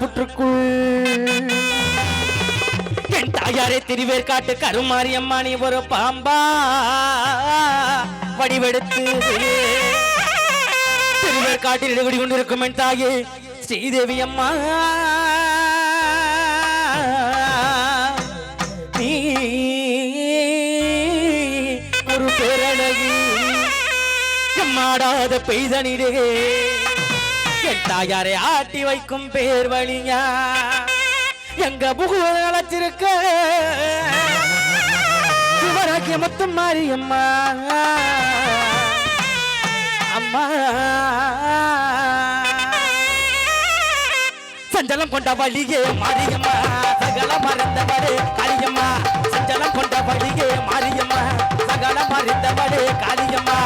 புற்றுக்குள். என் தாயாரே திருவேர் காட்டு கருமாரி அம்மா நீ ஒரு பாம்பா. வடிவெடுத்து திருவேர் காட்டில் இடகுடி கொண்டிருக்கும் என் தாயே ஸ்ரீதேவி அம்மா. ஒரு பேரழகி மாடாத பெய்தனிடே. என் தாயாரை ஆட்டி வைக்கும் பேர் வழியா எங்க புகழ் அழைச்சிருக்க? சிவராக்கிய மொத்தம் மாரியம்மா. அம்மா. சஞ்சலம் கொண்ட வழியே மாரியம்மா. சகல மறந்தவரே காளியம்மா. சஞ்சலம் கொண்ட வழியே மாரியம்மா. சகல மறந்தவரே காளியம்மா.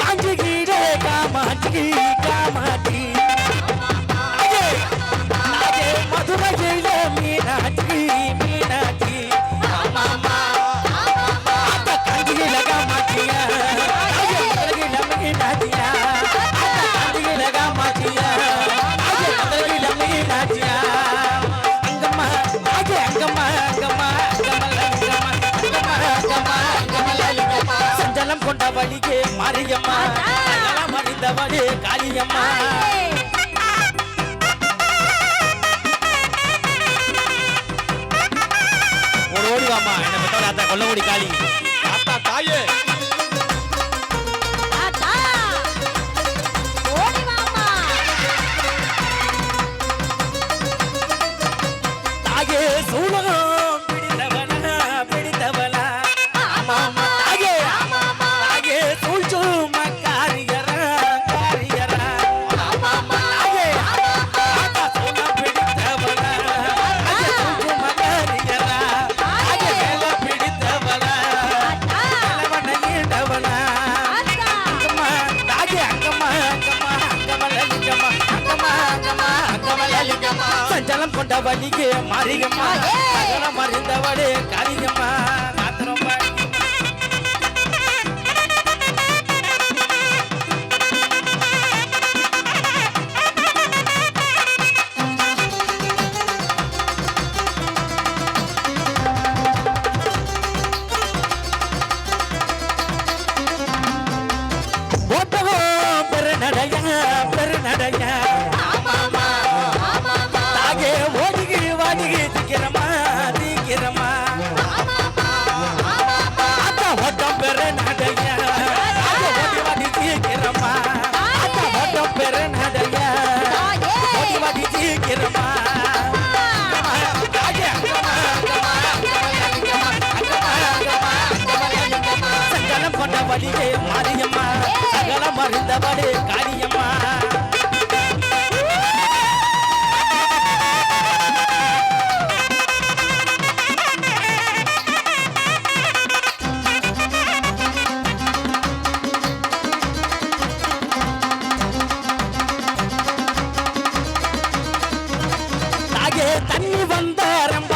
காஞ்சுகிறே காமாட்சி மறைந்தவழியே மரியம்மா. மறைந்தவழே காளியம்மா. ஒரு ஓடிவாம்மா என்ன பெற்றோட அத்தா கொல்லமுடி காளி. அத்தா தாயே. சூழக மந்திரவதிக்கு மரியம்மா. மகனம் மருந்தவளே கரியம்மா. பெருநடையா பெருநடையா. மருந்தபடு காளியம்மா. தண்ணி வந்தாரம்ப.